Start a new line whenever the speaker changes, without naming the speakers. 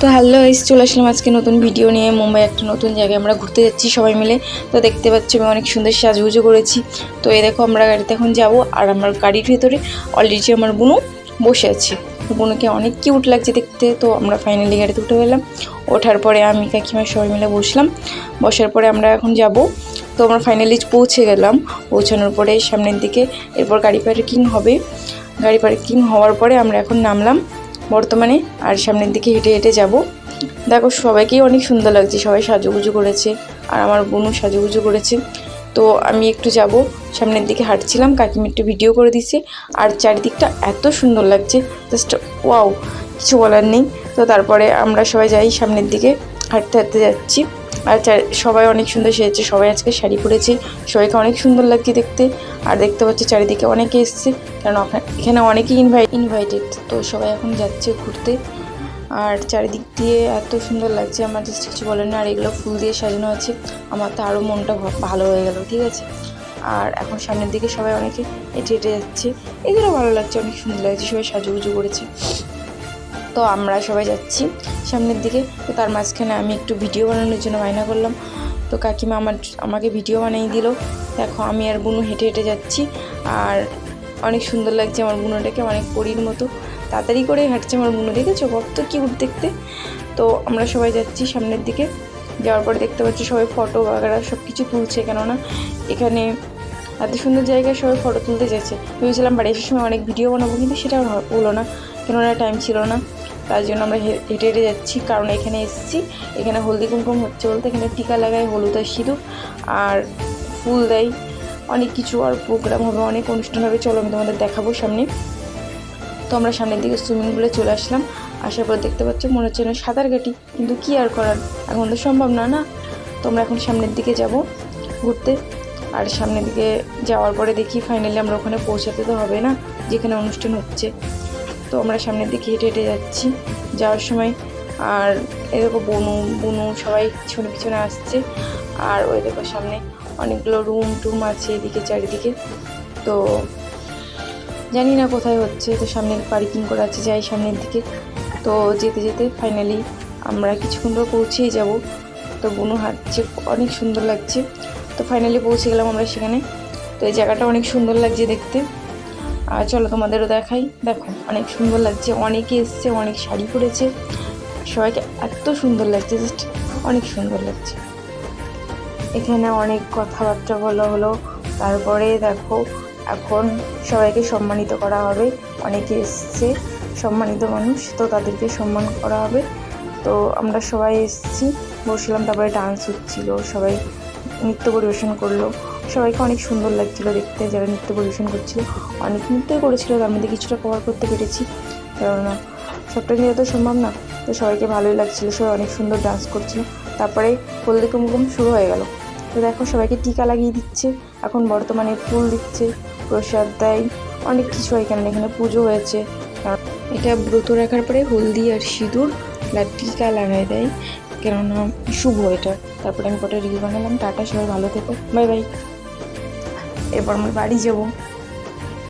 তো হ্যালো এসে চলে আসলাম আজকে নতুন ভিডিও নিয়ে। মুম্বাই একটা নতুন জায়গায় আমরা ঘুরতে যাচ্ছি সবাই মিলে। তো দেখতে পাচ্ছি আমি অনেক সুন্দর সাজুগুজু করেছি। তো এই দেখো আমরা গাড়িতে এখন যাব আর আমার গাড়ির ভেতরে অলরেডি আমার বুনু বসে আছে। বুনুকে অনেক কিউট লাগছে দেখতে। তো আমরা ফাইনালি গাড়িতে উঠে গেলাম। ওঠার পরে আমি কাকিমা সবাই মিলে বসলাম। বসার পরে আমরা এখন যাব। তো আমরা ফাইনালি পৌঁছে গেলাম। পৌঁছানোর পরে সামনের দিকে এরপর গাড়ি পার্কিং হবে। গাড়ি পার্কিং হওয়ার পরে আমরা এখন নামলাম। বর্তমানে, আর সামনের দিকে হেঁটে হেঁটে যাব। দেখো, সবাইকেই অনেক সুন্দর লাগছে। সবাই সাজুগুজু করেছে, আর আমার বোনও সাজুগুজু করেছে। তো আমি একটু যাব। সামনের দিকে হাঁটছিলাম, কাকিমি একটু ভিডিও করে দিছে। আর চারিদিকটা এত সুন্দর লাগছে জাস্ট ওয়াও কিছু বলার নেই। তো তারপরে আমরা সবাই যাই সামনের দিকে, হাঁটতে হাঁটতে যাচ্ছি। আর সবাই অনেক সুন্দর সেজেছে। সবাই আজকে শাড়ি পরেছে। সবাইকে অনেক সুন্দর লাগছে দেখতে। আর দেখতে পাচ্ছি চারিদিকে অনেকে এসছে। কারণ এখানে অনেকেই ইনভাইট ইনভাইটেড তো সবাই এখন যাচ্ছে ঘুরতে। আর চারিদিক দিয়ে এত সুন্দর লাগছে। আমার জাস্ট কিছু বলেন না আর এগুলো ফুল দিয়ে সাজানো আছে। আমার তো আরও মনটা ভালো হয়ে গেল, ঠিক আছে? আর এখন সামনের দিকে সবাই অনেকে হেঁটে হেঁটে যাচ্ছে। এগুলো ভালো লাগছে। অনেক সুন্দর লাগছে। সবাই সাজুগুজু করেছে। তো আমরা সবাই যাচ্ছি সামনের দিকে। তো তার মাঝখানে আমি একটু ভিডিও বানানোর জন্য বায়না করলাম। তো কাকিমা আমার, আমাকে ভিডিও বানিয়ে দিল। দেখো, আমি আর বুনু হেঁটে হেঁটে যাচ্ছি। আর অনেক সুন্দর লাগছে আমার বুনোটাকে, অনেক পরীর মতো। তাড়াতাড়ি করে হাঁটছে আমার বুনো, দেখেছ? কত কিউট দেখতে। তো আমরা সবাই যাচ্ছি সামনের দিকে। যাওয়ার পরে দেখতে পাচ্ছি সবাই ফটো বাগেরা সব কিছু তুলছে কেননা এখানে এত সুন্দর জায়গায় সবাই ফটো তুলতে যাচ্ছে ভেবেছিলাম বাড়ি আসার সময় অনেক ভিডিও বানাবো, কিন্তু সেটা হলো না। কেননা টাইম ছিল না। তার জন্য আমরা হেঁটে হেঁটে যাচ্ছি। কারণ এখানে এসেছি। এখানে হলদি কুমকুম হচ্ছে বলতে, এখানে টিকা লাগায় হলুদ আর সিঁদুর। আর ফুল দেয় অনেক কিছু আর প্রোগ্রাম হবে, অনেক অনুষ্ঠান হবে। চলো আমি তোমাদের দেখাবো সামনে। তো আমরা সামনের দিকে সুইমিং পুলে চলে আসলাম। আসার পর দেখতে পাচ্ছ, মনে হচ্ছে না সাঁতার কাটি। কিন্তু কি আর করার? এখন তো সম্ভব না না? তো আমরা এখন সামনের দিকে যাব ঘুরতে। আর সামনের দিকে যাওয়ার পরে দেখি ফাইনালি আমরা ওখানে পৌঁছাতে তো হবে না, যেখানে অনুষ্ঠান হচ্ছে। তো আমরা সামনের দিকে হেঁটে হেঁটে যাচ্ছি, যাওয়ার সময়। আর এরকম বনু বনু সবাই পিছনে পিছনে আসছে। আর ওই দেখো সামনে অনেকগুলো রুম টুম আছে এদিকে চারিদিকে। তো জানি না কোথায় হচ্ছে, তো সামনে পার্কিং করা আছে যাই সামনের দিকে। তো যেতে যেতে ফাইনালি আমরা কিছুক্ষণ পর পৌঁছেই যাব। তো বনু হাঁটছে, অনেক সুন্দর লাগছে। তো ফাইনালি পৌঁছে গেলাম আমরা সেখানে। তো এই জায়গাটা অনেক সুন্দর লাগছে দেখতে। আর চলো তোমাদেরও দেখাই। দেখো, অনেক সুন্দর লাগছে। অনেকে এসছে, অনেক শাড়ি পরেছে। সবাইকে এত সুন্দর লাগছে জাস্ট অনেক সুন্দর লাগছে। এখানে অনেক কথাবার্তা বলা হলো। তারপরে দেখো, এখন সবাইকে সম্মানিত করা হবে। অনেকে এসছে, সম্মানিত মানুষ, তো তাদেরকে সম্মান করা হবে। তো আমরা সবাই এসেছি, বসলাম, তারপরে ডান্স হচ্ছিল, সবাই নৃত্য পরিবেশন করল। সবাইকে অনেক সুন্দর লাগছিল দেখতে, যারা নৃত্য পরিবেশন করছিল। অনেক নৃত্যই করেছিল, তার মধ্যে কিছুটা কভার করতে পেরেছি। কেননা সবটা নিয়ে তো সম্ভব না। তো সবাইকে ভালোই লাগছিল, সবাই অনেক সুন্দর ডান্স করছিল। তারপরে হলদি কুমকুম শুরু হয়ে গেল। তো দেখো সবাইকে টিকা লাগিয়ে দিচ্ছে, এখন বর্তমানে ফুল দিচ্ছে, প্রসাদ দেয়, অনেক কিছু হয় এখানে এখানে পুজো হয়েছে। এটা ব্রত রাখার পরে হলদি আর সিঁদুর টিকা লাগায় দেয়। কেননা শুভ এটা। তারপরে আমি কটা রিল বানালাম, টাটা, সবাই ভালো থেকো। Bye bye. এরপর আমার বাড়ি যাব।